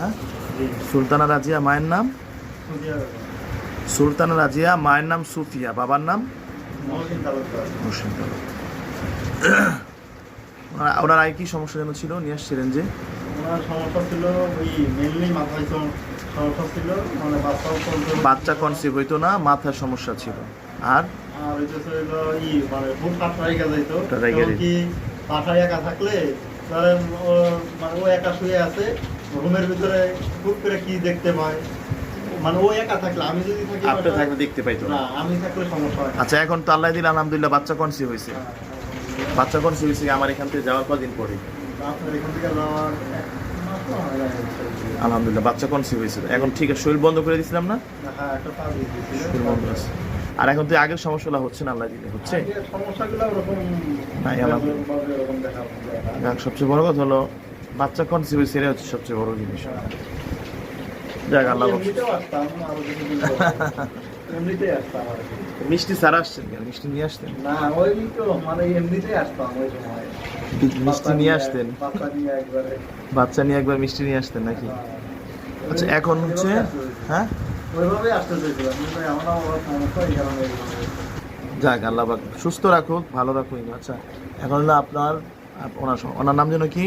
হ্যাঁ? সুলতানা রাজিয়া মায়ের নাম? সুলতানা রাজিয়া মায়ের নাম সুফিয়া বাবার নাম? ওনার- আগে কি সমস্যা যেন ছিল? নিয়ে আসছিলেন যে? ওনার সমস্যা ছিল ওই মেনলি মাথায় সমস্যা ছিল মানে বাচ্চা কনসিভ হইতো না মাথার সমস্যা ছিল। আর? আর হলো ই মানে খুব যাইতো। হাত রাইগা এবং কি একা থাকলে ধরেন মানে ও একা শুয়ে আছে রুমের ভিতরে খুব করে কি দেখতে পায়? মানে ও একা থাকলে আমি যদি থাকি আপনি থাকলে দেখতে পাইতো না। না আমি থাকলে সমস্যা হয় আচ্ছা এখন তো আল্লাহ দিল আলহামদুলিল্লাহ বাচ্চা হয়েছে বাচ্চা কনসিভ হয়েছে আমার এখান থেকে যাওয়ার কদিন পরে। আপনার এখান থেকে যাওয়ার হয়। আলহামদুলিল্লাহ বাচ্চা কনসিভ এখন ঠিক আছে শরীর বন্ধ করে দিয়েছিলাম না? হ্যাঁ আছে। আর এখন তো আগের সমস্যাগুলো হচ্ছে না আল্লাহ দিলে হচ্ছে? সবচেয়ে বড় কথা হলো বাচ্চা কনসিভ এটাই হচ্ছে সবচেয়ে বড় জিনিস। যাক আল্লাহ। মিষ্টি ছাড়া আসছেন কেন? মিষ্টি নিয়ে আসতেন? না, ওই তো মানে এমনিতেই আসতাম ওই সময়। মিষ্টি নিয়ে আসতেন? বাচ্চা নিয়ে একবারে। মিষ্টি নিয়ে আসতেন নাকি? আচ্ছা এখন হচ্ছে। হ্যাঁ? ওইভাবেই আসতে চেয়েছিলাম, কিন্তু সমস্যা, এই কারণে। যাক আল্লাহ সুস্থ রাখুক ভালো রাখুক আচ্ছা। এখন হলো আপনার আপ- ওনার ওনার নাম যেন কি।